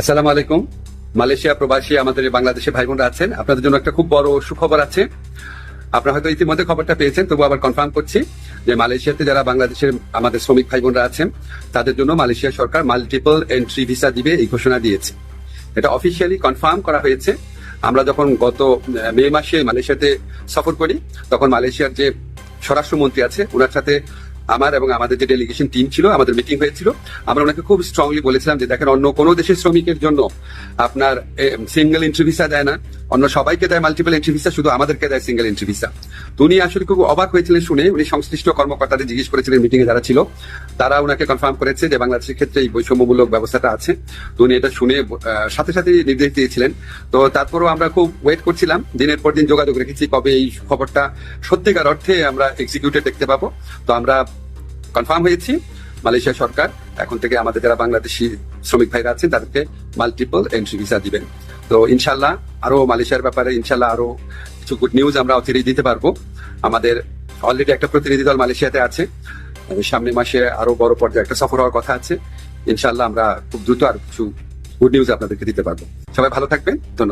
আসসালামু আলাইকুম। মালয়েশিয়া প্রবাসী আমাদের বাংলাদেশে ভাই বোনরা আছেন। আপনাদের জন্য একটা খুব বড় সুখবর আছে। আপনারা হয়তো ইতিমধ্যে খবরটা পেয়েছেন তবু আবার কনফার্ম করছি যে মালয়েশিয়াতে যারা বাংলাদেশের আমাদের শ্রমিক ভাই বোনরা আছেন, তাদের জন্য মালয়েশিয়া সরকার মাল্টিপল এন্ট্রি ভিসা দিবে এই ঘোষণা দিয়েছে। এটা অফিসিয়ালি কনফার্ম করা হয়েছে। আমরা যখন গত মে মাসে মালয়েশিয়াতে সফর করি, তখন মালয়েশিয়ার যে স্বরাষ্ট্রমন্ত্রী আছে ওনার সাথে আমার এবং আমাদের যে ডেলিগেশন টিম ছিল, আমাদের মিটিং হয়েছিল, আমরা ওনাকে খুব স্ট্রংলি বলেছিলাম যে দেখেন, অন্য কোনো দেশের শ্রমিকের জন্য আপনার সিঙ্গেল ইন্টারভিউ দেয় না। অন্য সবাইকে দেয় মাল্টিপল এন্ট্রি ভিসা শুধু আমাদেরকে দেয় সিঙ্গেল এন্ট্রি ভিসা উনি আসলে খুব অবাক হয়েছিলেন শুনে, উনি সংশ্লিষ্ট কর্মকর্তাদের জিজ্ঞেস করেছিলেন মিটিং এ যারা ছিল, তারা উনাকে কনফার্ম করেছে যে বাংলাদেশের ক্ষেত্রে এই বৈষম্যমূলক ব্যবস্থাটা আছে। তো উনি এটা শুনে সাথে সাথে নির্দেশ দিয়েছিলেন। তো তারপরও আমরা খুব ওয়েট করছিলাম, দিনের পর দিন যোগাযোগ রেখেছি, কবে এই খবরটা সত্যিকার অর্থে আমরা এক্সিকিউটেড দেখতে পাবো। তো আমরা কনফার্ম হয়েছি, মালয়েশিয়া সরকার, এখন থেকে আমাদের যারা বাংলাদেশি শ্রমিক ভাইরা আছেন, তাদেরকে মাল্টিপল এন্ট্রি ভিসা দিবেন। তো ইনশাল্লাহ আরও মালয়েশিয়ার ব্যাপারে ইনশাল্লাহ আরও কিছু গুড নিউজ আমরা অতিথি দিতে পারব। আমাদের অলরেডি একটা প্রতিনিধি দল মালয়েশিয়াতে আছে। সামনে মাসে আরও বড় পর্যায়ে একটা সফর হওয়ার কথা আছে। ইনশাল্লাহ আমরা খুব দ্রুত আর কিছু গুড নিউজ আপনাদেরকে দিতে পারব। সবাই ভালো থাকবেন। ধন্যবাদ।